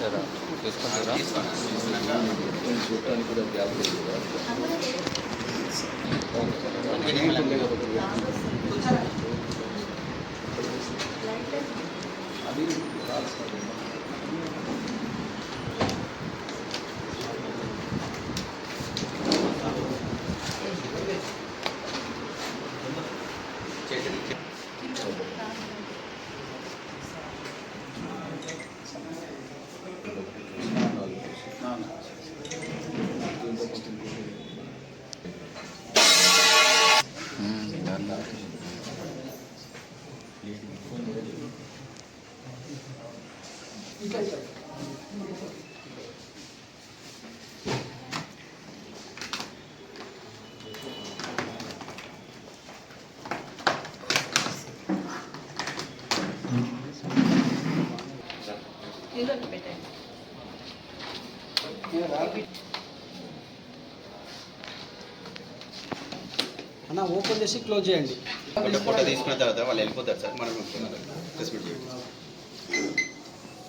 జరా తీసుకుంటారా చూడటానికి కూడా గ్యాప్ లేదు అన్న ఓపెన్ చేసి క్లోజ్ చేయండి. ఫోటో తీసుకున్న తర్వాత వాళ్ళు వెళ్ళిపోతారు సార్. మనం ప్రెస్ మీట్ చేయండి.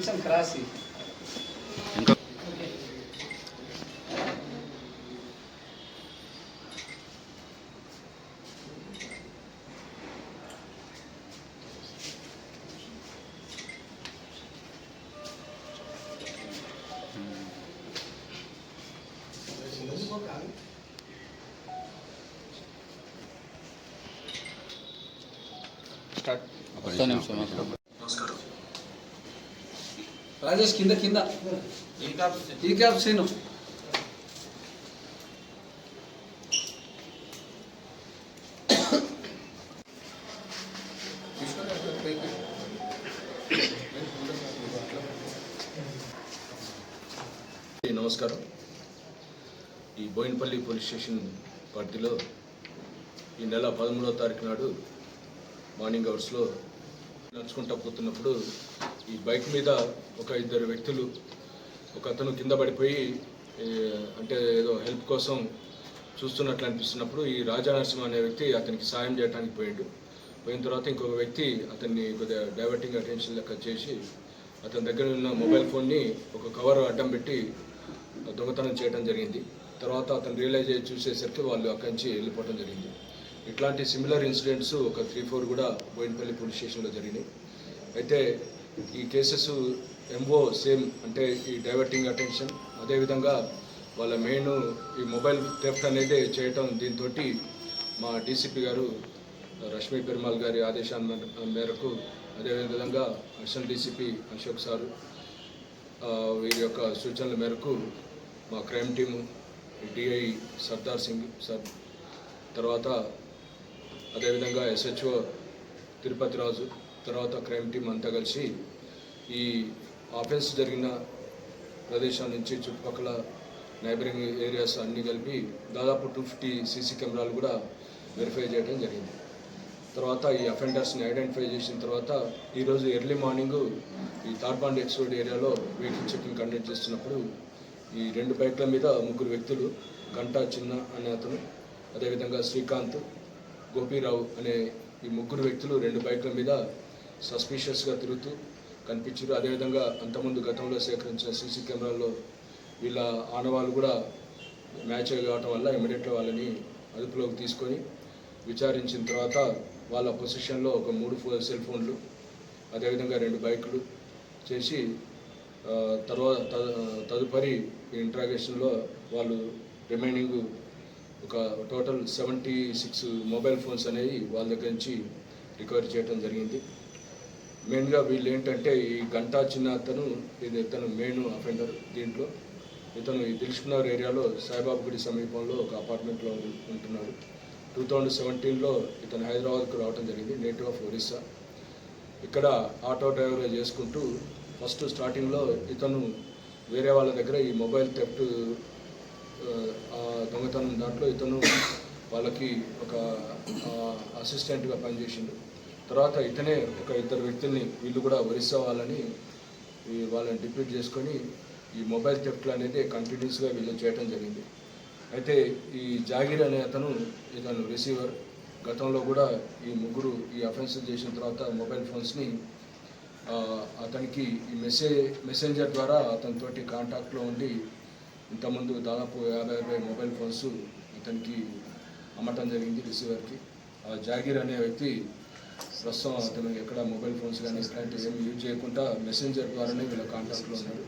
కొంచెం క్రాస్ ఇయ్యి. ఇంకా ఒక్క నిమిషం రాజేష్ కింద కింద. ఈ క్యాప్ సీను. నమస్కారం. ఈ బోయినపల్లి పోలీస్ స్టేషన్ పార్టీలో ఈ నెల పదమూడవ తారీఖు నాడు మార్నింగ్ అవర్స్లో నడుచుకుంటా పోతున్నప్పుడు ఈ బైక్ మీద ఒక ఇద్దరు వ్యక్తులు ఒక అతను కింద పడిపోయి అంటే ఏదో హెల్ప్ కోసం చూస్తున్నట్లు అనిపిస్తున్నప్పుడు ఈ రాజా నరసింహ అనే వ్యక్తి అతనికి సాయం చేయడానికి పోయాడు. పోయిన తర్వాత ఇంకొక వ్యక్తి అతన్ని కొద్దిగా డైవర్టింగ్ అటెన్షన్ లెక్క చేసి అతని దగ్గర ఉన్న మొబైల్ ఫోన్ని ఒక కవర్ అడ్డం పెట్టి దొంగతనం చేయడం జరిగింది. తర్వాత అతను రియలైజ్ అయ్యి చూసేసరికి వాళ్ళు అక్కడి నుంచి వెళ్ళిపోవడం జరిగింది. ఇట్లాంటి సిమిలర్ ఇన్సిడెంట్స్ ఒక త్రీ ఫోర్ కూడా బోయినపల్లి పోలీస్ స్టేషన్లో జరిగినాయి. అయితే ఈ కేసెస్ ఎంఓ సేమ్ అంటే ఈ డైవర్టింగ్ అటెన్షన్ అదేవిధంగా వాళ్ళ మెయిన్ ఈ మొబైల్ థెఫ్ట్ అనేది చేయటం దీంతో మా డీసీపీ గారు రష్మి పెరుమాల్ గారి ఆదేశాల మేరకు అదేవిధంగా అడిషనల్ డీసీపీ అశోక్ సారు వీరి యొక్క సూచనల మేరకు మా crime team DI Sardar Singh sir తర్వాత అదేవిధంగా ఎస్హెచ్ఓ తిరుపతి రాజు తర్వాత క్రైమ్ టీం అంతా కలిసి ఈ ఆఫెన్స్ జరిగిన ప్రదేశాల నుంచి చుట్టుపక్కల నైబరింగ్ ఏరియాస్ అన్నీ కలిపి దాదాపు టూ ఫిఫ్టీ సీసీ కెమెరాలు కూడా వెరిఫై చేయడం జరిగింది. తర్వాత ఈ అఫెండర్స్ని ఐడెంటిఫై చేసిన తర్వాత ఈరోజు ఎర్లీ మార్నింగ్ ఈ తార్బాండ్ ఎక్స్ ఏరియాలో వెహికల్ చెకింగ్ కండక్ట్ చేస్తున్నప్పుడు ఈ రెండు బైక్ల మీద ముగ్గురు వ్యక్తులు గంటా చిన్న అనే అతను అదేవిధంగా శ్రీకాంత్ గోపీరావు అనే ఈ ముగ్గురు వ్యక్తులు రెండు బైక్ల మీద సస్పీషియస్గా తిరుగుతూ కనిపించారు. అదేవిధంగా అంతకుముందు గతంలో సేకరించిన సీసీ కెమెరాల్లో వీళ్ళ ఆనవాళ్ళు కూడా మ్యాచ్ కావటం వల్ల ఇమీడియట్లో వాళ్ళని అదుపులోకి తీసుకొని విచారించిన తర్వాత వాళ్ళ పొజిషన్లో ఒక మూడు ఫో సెల్ ఫోన్లు అదేవిధంగా రెండు బైకులు చేసి తర్వాత తదుపరి ఇంట్రాగేషన్లో వాళ్ళు రిమైనింగ్ ఒక total seventy six mobile phones అనేవి వాళ్ళ దగ్గర నుంచి రికవరీ చేయడం జరిగింది. మెయిన్గా వీళ్ళు ఏంటంటే ఈ గంటా చిన్న అతను ఇది ఇతను మెయిన్ అఫెండర్ దీంట్లో. ఇతను ఈ దిల్షుకునగర్ ఏరియాలో సాయిబాబు గుడి సమీపంలో ఒక అపార్ట్మెంట్లో ఉంటున్నాడు. టూ థౌజండ్ సెవెంటీన్లో ఇతను హైదరాబాద్కు రావడం జరిగింది నేటివ్ ఆఫ్ ఒరిస్సా. ఇక్కడ ఆటో డ్రైవర్గా చేసుకుంటూ ఫస్ట్ స్టార్టింగ్లో ఇతను వేరే వాళ్ళ దగ్గర ఈ మొబైల్ థెఫ్ట్ దొంగతనం దాంట్లో ఇతను వాళ్ళకి ఒక అసిస్టెంట్గా పనిచేసిండు. తర్వాత ఇతనే ఒక ఇద్దరు వ్యక్తుల్ని వీళ్ళు కూడా ఒరిస్సా వాళ్ళని ఈ వాళ్ళని డిప్యూట్ చేసుకొని ఈ మొబైల్ థెఫ్ట్లు అనేది కంటిన్యూస్గా వీళ్ళు చేయడం జరిగింది. అయితే ఈ జాగీర్ అనే అతను ఇతను రిసీవర్. గతంలో కూడా ఈ ముగ్గురు ఈ అఫెన్స్ చేసిన తర్వాత మొబైల్ ఫోన్స్ని అతనికి ఈ మెసేజ్ మెసెంజర్ ద్వారా అతనితోటి కాంటాక్ట్లో ఉండి ఇంతకుముందు దాదాపు యాభై అరవై మొబైల్ ఫోన్స్ ఇతనికి అమ్మటం జరిగింది రిసీవర్కి. ఆ జాగీర్ అనే వ్యక్తి ప్రస్తుతం అతను ఎక్కడ మొబైల్ ఫోన్స్ కానీ ఇట్లాంటివి ఏమి యూజ్ చేయకుండా మెసెంజర్ ద్వారానే వీళ్ళ కాంటాక్ట్లో ఉన్నారు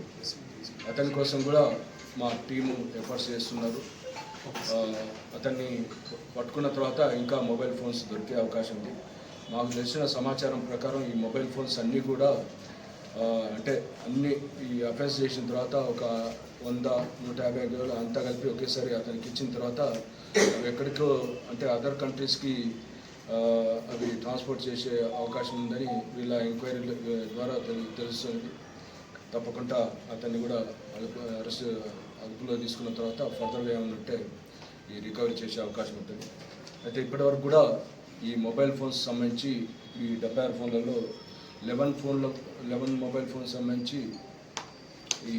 అతని కోసం కూడా మా టీము ఎఫర్ట్స్ చేస్తున్నారు. అతన్ని పట్టుకున్న తర్వాత ఇంకా మొబైల్ ఫోన్స్ దొరికే అవకాశం ఉంది. మాకు తెలిసిన సమాచారం ప్రకారం ఈ మొబైల్ ఫోన్స్ అన్నీ కూడా అంటే అన్ని ఈ అఫెన్స్ చేసిన తర్వాత ఒక వంద నూట యాభై ఐదు వేలు అంతా కలిపి ఒకేసారి అతనికి ఇచ్చిన తర్వాత ఎక్కడికో అంటే అదర్ కంట్రీస్కి అవి ట్రాన్స్పోర్ట్ చేసే అవకాశం ఉందని వీళ్ళ ఎంక్వైరీ ద్వారా తెలుస్తుంది. తప్పకుండా అతన్ని కూడా అదుపు అరెస్ట్ అదుపులో తీసుకున్న తర్వాత ఫర్దర్గా ఏమైనా ఉంటే ఈ రికవరీ చేసే అవకాశం ఉంటుంది. అయితే ఇప్పటివరకు కూడా ఈ మొబైల్ ఫోన్స్ సంబంధించి ఈ డెబ్బై ఆరు ఫోన్లలో లెవెన్ ఫోన్ల లెవెన్ మొబైల్ ఫోన్స్ సంబంధించి ఈ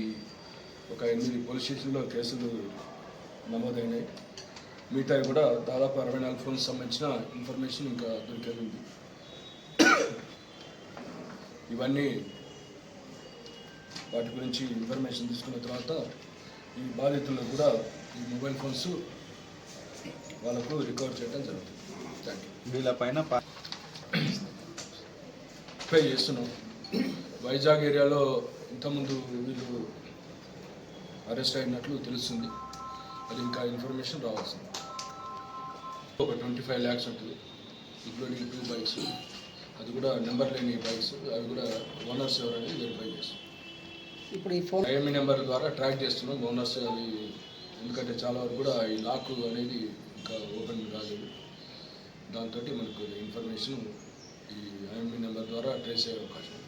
ఒక ఎనిమిది పోలీస్ స్టేషన్లో కేసులు నమోదైనాయి. మిగతా కూడా దాదాపు అరవై నాలుగు ఫోన్స్ సంబంధించిన ఇన్ఫర్మేషన్ ఇంకా దొరికేది ఉంది. ఇవన్నీ వాటి గురించి ఇన్ఫర్మేషన్ తీసుకున్న తర్వాత ఈ బాధితులకు కూడా ఈ మొబైల్ ఫోన్స్ వాళ్ళకు రికవర్ చేయడం జరుగుతుంది. థ్యాంక్ యూ వీళ్ళపైన పా- చేస్తున్నాం. వైజాగ్ ఏరియాలో ఇంతకుముందు వీళ్ళు అరెస్ట్ అయినట్లు తెలుస్తుంది. అది ఇంకా ఇన్ఫర్మేషన్ రావాల్సింది. ఒక ట్వంటీ ఫైవ్ ల్యాక్స్ ఉంటుంది ఇంక్లూడింగ్ టూ బైక్స్ అది కూడా నెంబర్ లేని బైక్స్ అవి కూడా ఓనర్స్ ఎవరనేది వెరిఫై చేస్తాం ఇప్పుడు ఈ ఫోన్ ఐఎంఈ నెంబర్ ద్వారా ట్రాక్ చేస్తున్నాం. ఓనర్స్ అది ఎందుకంటే చాలా వరకు కూడా ఈ లాక్ అనేది ఇంకా ఓపెన్ కాలేదు. దాంతో మనకు ఇన్ఫర్మేషన్ ఈ ఐఎంఈ నెంబర్ ద్వారా ట్రేస్ అయ్యే అవకాశం